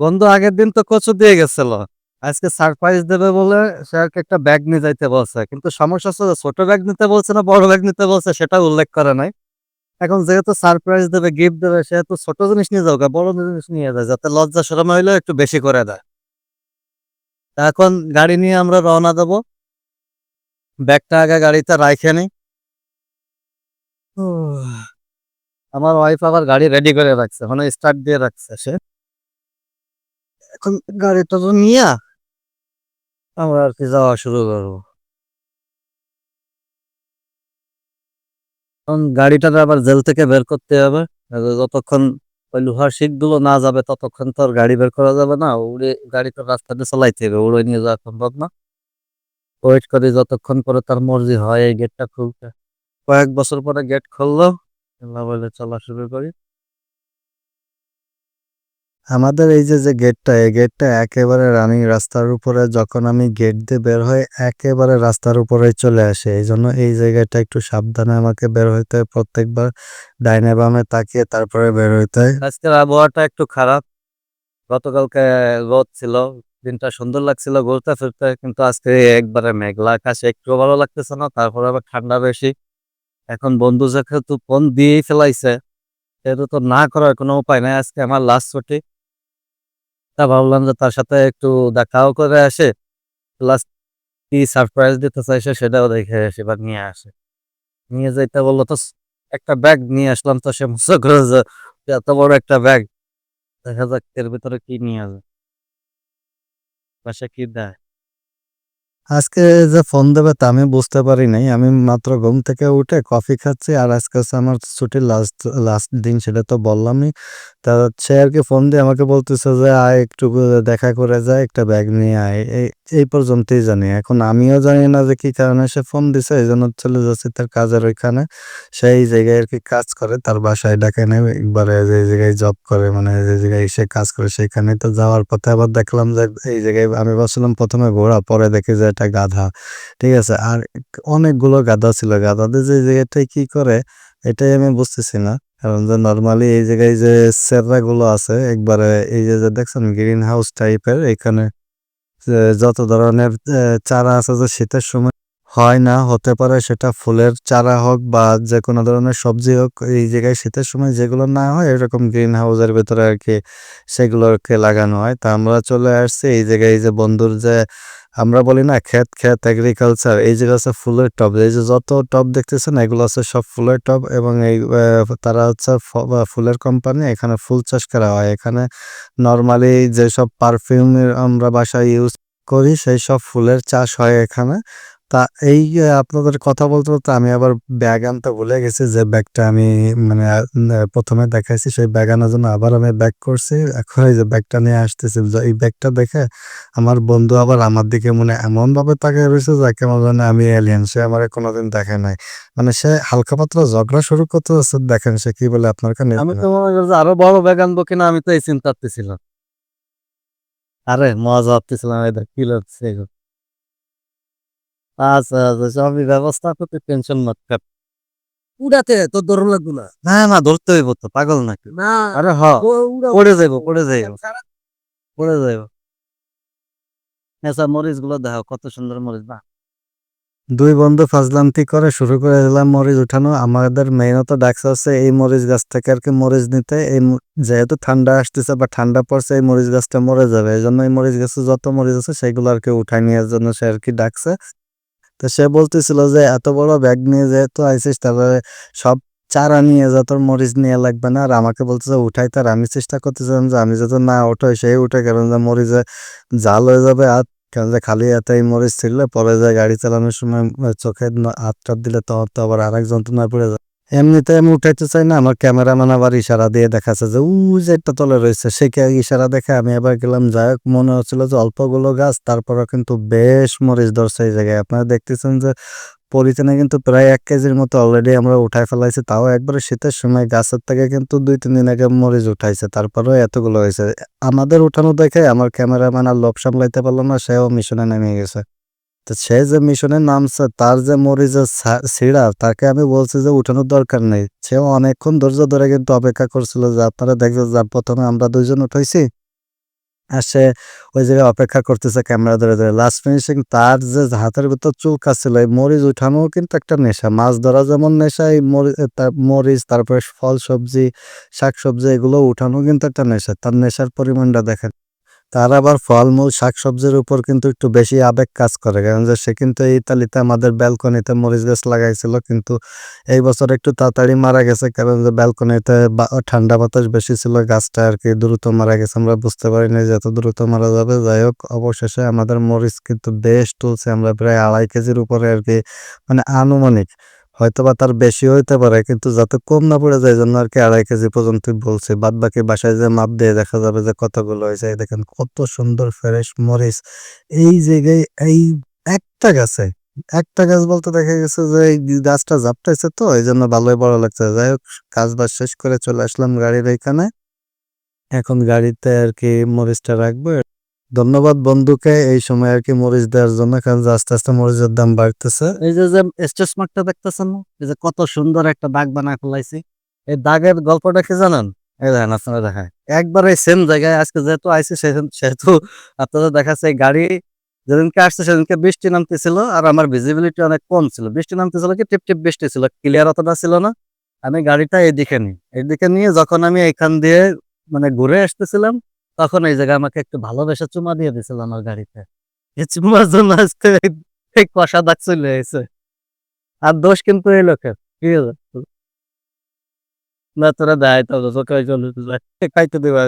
বন্ধু, আগের দিন তো কচু দিয়ে গেছিল। আজকে সারপ্রাইজ দেবে বলে সে একটা ব্যাগ নিয়ে যাইতে বলছে। কিন্তু সমস্যা হচ্ছে ছোট ব্যাগ নিতে বলছে না, বড় ব্যাগ নিতে বলছে সেটা উল্লেখ করে নাই। এখন যেহেতু সারপ্রাইজ দেবে গিফট দেবে, সেহেতু ছোট জিনিস নিয়ে যাও বড় জিনিস নিয়ে যায়, যাতে লজ্জা শরম হইলে একটু বেশি করে দেয়। এখন গাড়ি নিয়ে আমরা রওনা দেবো। ব্যাগটা আগে গাড়িতে রাইখে নি। আমার ওয়াইফ আবার গাড়ি রেডি করে রাখছে মানে স্টার্ট দিয়ে রাখছে সে। এখন গাড়িটা তো নিয়ে আমরা আর কি যাওয়া শুরু করব। এখন গাড়িটা আবার জেল থেকে বের করতে হবে। যতক্ষণ ওই লোহার শিটগুলো না যাবে, ততক্ষণ তো আর গাড়ি বের করা যাবে না। উড়ে গাড়ি তো রাস্তাতে চালাইতে হবে, উড়ে নিয়ে যাওয়া সম্ভব না। ওয়েট করে যতক্ষণ পরে তার মর্জি হয় এই গেটটা খুলতে। কয়েক বছর পরে গেট খুললো বলে চলা শুরু করি। আমাদের এই যে যে গেটটা এই গেটটা একেবারে রানিং রাস্তার উপরে যখন আমি গেট দিয়ে বের হই, একেবারে রাস্তার উপরে চলে আসে। এই জন্য এই জায়গাটা একটু সাবধানে আমাকে বের হইতে হয়। প্রত্যেকবার ডাইনে বামে তাকিয়ে তারপরে বের হইতে হয়। আজকের আবহাওয়াটা একটু খারাপ। গতকালকে রোদ ছিল, দিনটা সুন্দর লাগছিল ঘুরতে ফিরতে, কিন্তু আজকে একবারে মেঘলা আকাশ একটু ভালো লাগতেছে না, তারপরে আবার ঠান্ডা বেশি। এখন বন্ধু যেহেতু ফোন দিয়েই ফেলাইছে, সেহেতু তো না করার কোনো উপায় নাই। আজকে আমার লাস্ট ছুটি। তা ভাবলাম যে তার সাথে একটু দেখাও করে আসে। প্লাস কি সারপ্রাইজ দিতে চাইছে সেটাও দেখে আসে বা নিয়ে আসে। নিয়ে যাইতে বলল তো একটা ব্যাগ নিয়ে আসলাম তো সে মুসে করে যে এত বড় একটা ব্যাগ দেখা যাক এর ভিতরে কি নিয়ে আসে। বাসা কি দেয়। আজকে যে ফোন দেবে তা আমি বুঝতে পারি নাই। আমি মাত্র ঘুম থেকে উঠে কফি খাচ্ছি আর আজকে হচ্ছে আমার ছুটির লাস্ট লাস্ট দিন সেটা তো বললামই। তা সে আর কি ফোন দিয়ে আমাকে বলতেছে যে, আয় একটু দেখা করে যায় একটা ব্যাগ নিয়ে আয়। এই এই পর্যন্তই জানি। এখন আমিও জানি না যে কি কারণে সে ফোন দিছে এই জন্য চলে যাচ্ছে তার কাজের ওইখানে। সেই জায়গায় আর কি কাজ করে, তার বাসায় ডাকে নেয় একবারে যে জায়গায় জব করে মানে যে জায়গায় সে কাজ করে সেখানে তো যাওয়ার পথে। আবার দেখলাম যে এই জায়গায় আমি ভাবছিলাম প্রথমে ঘোড়া, পরে দেখি যে এটা গাধা, ঠিক আছে? আর অনেকগুলো গাধা ছিল। গাধাদের যে জায়গাটায় কি করে, এটাই আমি বুঝতেছি না। কারণ যে নর্মালি এই জায়গায় যে গুলো আছে, একবারে এই যে দেখছেন গ্রিন হাউস টাইপের এখানে যত ধরনের চারা আছে যে শীতের সময় হয় না, হতে পারে সেটা ফুলের চারা হোক বা যে কোনো ধরনের সবজি হোক, এই জায়গায় শীতের সময় যেগুলো না হয় এরকম গ্রিন হাউসের ভেতরে আর কি সেগুলোকে লাগানো হয়। তা আমরা চলে আসছি এই জায়গায় এই যে বন্ধুর যে আমরা বলি না ক্ষেত ক্ষেত এগ্রিকালচার এই যেগুলো আছে ফুলের টপ এই যে যত টপ দেখতেছেন, এগুলো আছে সব ফুলের টপ এবং এই তারা হচ্ছে ফুলের কোম্পানি এখানে ফুল চাষ করা হয়। এখানে নর্মালি যেসব পারফিউম আমরা বাসায় ইউজ করি, সেই সব ফুলের চাষ হয় এখানে। তা এই আপনাদের কথা বলতে বলতে আমি আবার ব্যাগ আনতে ভুলে গেছি যে ব্যাগটা আমি মানে প্রথমে দেখাইছি সেই ব্যাগ আনার জন্য আবার আমি ব্যাগ করছি। এখন এই যে ব্যাগটা নিয়ে আসতেছি এই ব্যাগটা দেখে আমার বন্ধু আবার আমার দিকে মনে এমন ভাবে তাকিয়ে রয়েছে যে কেমন জানে আমি এলিয়েন সে আমার কোনোদিন দেখে নাই। মানে সে হালকা পাতলা ঝগড়া শুরু করতে হচ্ছে দেখেন সে কি বলে আপনার কাছে আমি তো মনে করছি আরও বড় ব্যাগ আনব কিনা আমি তো এই চিন্তা করতেছিলাম আরে মজা ভাবতেছিলাম দেখ কি লাগছে এগুলো। আচ্ছা আচ্ছা সবই ব্যবস্থা করতে টেনশন মাত উড়াতে ধরন লাগবে না। না না ধরতে হইব তো পাগল নাকি? না আরে হ পড়ে যাইব পড়ে যাইব। পড়ে যাইব। এসব মরিচগুলো দেখো কত সুন্দর মরিচ না দুই বন্ধু ফাজলান্তি করে শুরু করে দিলাম মরিচ উঠানো। আমাদের মেইনত ডাকস আছে এই মরিচ গাছ থেকে আর কি মরিচ নিতে। এই যেহেতু ঠান্ডা আসতেছে বা ঠান্ডা পড়ছে এই মরিচ গাছটা মরে যাবে। এই জন্য এই মরিচ গাছে যত মরিচ আছে সেগুলো আর কি উঠাই নেওয়ার জন্য সে আর কি ডাকছে। তো সে বলতেছিল যে, এত বড় ব্যাগ নিয়ে যেহেতু আইসিস তারপরে সব চারা নিয়ে যা, তোর মরিচ নিয়ে লাগবে না? আর আমাকে বলতেছে, উঠাই তার। আমি চেষ্টা করতেছিলাম যে, আমি যাতে না উঠাই, সেই উঠে কারণ যে, মরিচে জাল হয়ে যাবে আর কারণ যে খালি হাতে এই মরিচ ছিঁড়লে পরে যায় গাড়ি চালানোর সময়, চোখে হাত টাত দিলে তখন তো আবার আরেক যন্ত্রণায় পড়ে যায়। এমনিতে আমি উঠাইতে চাই না, আমার ক্যামেরাম্যান আবার ইশারা দিয়ে দেখাচ্ছে যে উ যে একটা তলে রয়েছে, সে ইশারা দেখে? আমি আবার গেলাম, যাই হোক, মনে হচ্ছিল যে অল্পগুলো গাছ তারপরে কিন্তু বেশ মরিচ ধরছে এই জায়গায়। আপনারা দেখতেছেন যে, পলিথিনে কিন্তু প্রায় এক কেজির মতো অলরেডি আমরা উঠাই ফেলাইছি, তাও একবারে শীতের সময় গাছের থেকে কিন্তু দুই, তিন দিন আগে মরিচ উঠাইছে, তারপরেও এতগুলো হয়েছে। আমাদের উঠানো দেখে আমার ক্যামেরাম্যান আর লোভ সামলাইতে পারল না, সেও মিশনে নেমে গেছে। তো সে যে মিশনে নামছে তার যে মরিচের সিঁড়া তাকে আমি বলছি যে উঠানোর দরকার নেই সেও অনেকক্ষণ ধৈর্য ধরে কিন্তু অপেক্ষা করছিল যে আপনারা দেখবেন যে প্রথমে আমরা দুইজন উঠাইছি আর সে ওই জায়গায় অপেক্ষা করতেছে ক্যামেরা ধরে, ধরে। লাস্ট ফিনিশিং তার যে হাতের ভিতর চুলকাচ্ছিল এই মরিচ উঠানো কিন্তু একটা নেশা। মাছ ধরা যেমন নেশা এই মরি মরিচ তারপরে ফল সবজি, শাক সবজি এগুলো উঠানো কিন্তু একটা নেশা। তার নেশার পরিমাণটা দেখেন। তার আবার ফলমূল, শাকসবজির উপর কিন্তু একটু বেশি আবেগ কাজ করে। কারণ যে সে কিন্তু ইতালিতে আমাদের ব্যালকনিতে মরিচ গাছ লাগাইছিল, কিন্তু এই বছর একটু তাড়াতাড়ি মারা গেছে। কারণ যে ব্যালকনিতে ঠান্ডা বাতাস বেশি ছিল, গাছটা আর কি দ্রুত মারা গেছে। আমরা বুঝতে পারিনি যে এত দ্রুত মারা যাবে। যাই হোক, অবশেষে আমাদের মরিচ কিন্তু বেশ তুলছে। আমরা প্রায় ২.৫ কেজির উপরে আর কি মানে আনুমানিক হয়তোবা তার বেশি হইতে পারে কিন্তু যাতে কম না পড়ে যায় জন্য আর কি আড়াই কেজি পর্যন্তই বলছি। বাদবাকি বাসায় যে মাপ দিয়ে দেখা যাবে যে কতগুলো হয়েছে। দেখেন কত সুন্দর ফ্রেশ মরিচ। এই জায়গায় এই একটা গাছে, একটা গাছ বলতে দেখা গেছে যে গাছটা ঝাপটাইছে তো এই জন্য ভালোই বড় লাগছে। যাই হোক কাজ-বাজ শেষ করে চলে আসলাম গাড়ির এইখানে। এখন গাড়িতে আর কি মরিচটা রাখব। ধন্যবাদ বন্ধুকে এই সময় আর কি মরিচ দেওয়ার জন্য। কারণ আস্তে, আস্তে মরিচের দাম বাড়তেছে। এই যে, যে স্ট্রেচ মার্কটা দেখতেছেন এই যে কত সুন্দর একটা দাগ বানায় ফেলাইছি। এই দাগের গল্পটা কি জানেন? এই দেখেন আপনারা দেখাই। একবারে সেম জায়গায় আজকে যেহেতু আইছি সেহেতু আপনাদের দেখাচ্ছে গাড়ি যেদিনকে আসছে সেদিনকে বৃষ্টি নামতেছিল আর আমার ভিজিবিলিটি অনেক কম ছিল। বৃষ্টি নামতেছিল কি টিপ, টিপ বৃষ্টি ছিল। ক্লিয়ার অতটা ছিল না। আমি গাড়িটা এদিকে নিই। এদিকে নিয়ে যখন আমি এখান দিয়ে মানে ঘুরে আসতেছিলাম তখন এই জায়গায় আমাকে একটু ভালোবেসে চুমা দিয়ে দিয়েছিল আমার গাড়িতে। চুমার জন্য আজকে কষা দাগ চলে এসে আর দোষ কিন্তু এই লোকের। ঠিক আছে? না, তোরা দেয় তো তোকে দিবা